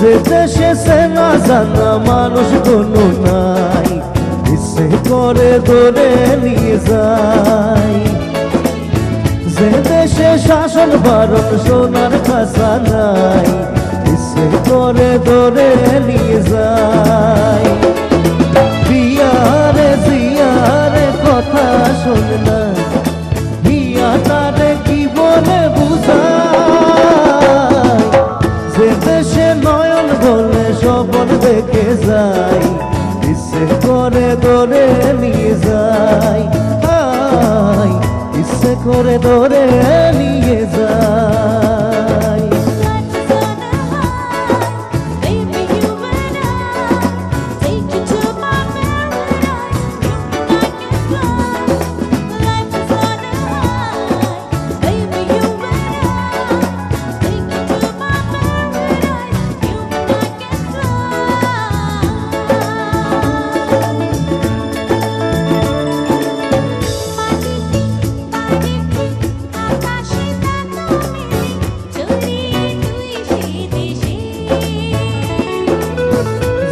দেশে সেনা জানা মানুষ কোনো নাই করে ধরে নিয়ে যায়। যে দেশে শাসন বারণ সোনার খাসা নাই ইচ্ছে করে ধরে নিয়ে আয়, ইচ্ছে করে ধরে নিয়ে যায়।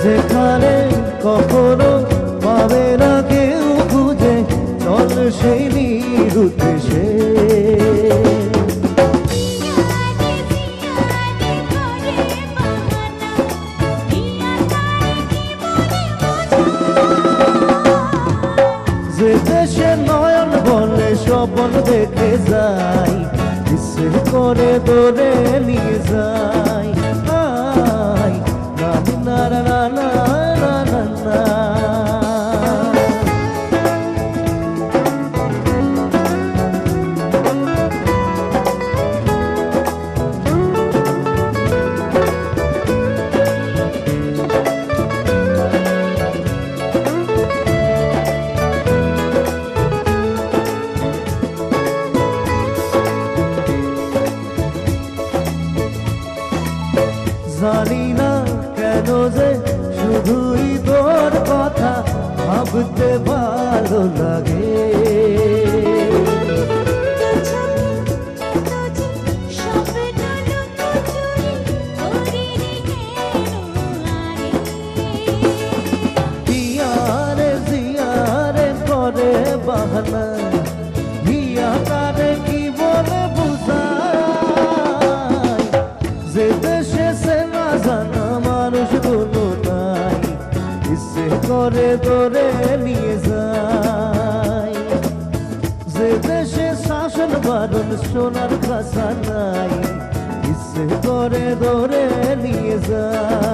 যেখানে কখনো পাবে না কেউ খুঁজে। চল সেই সে যে নয়ন বলে স্বপন দেখে যাই ইচ্ছে করে দৌড়ে নিয়ে যাই শুধুই তোর কথা ভাবতে ভালো লাগে। করে ধরে নিয়ে যায়। যে দেশে শাসন বারণ সোনার খাসা নাই, ইচ্ছে করে ধরে নিয়ে যায়।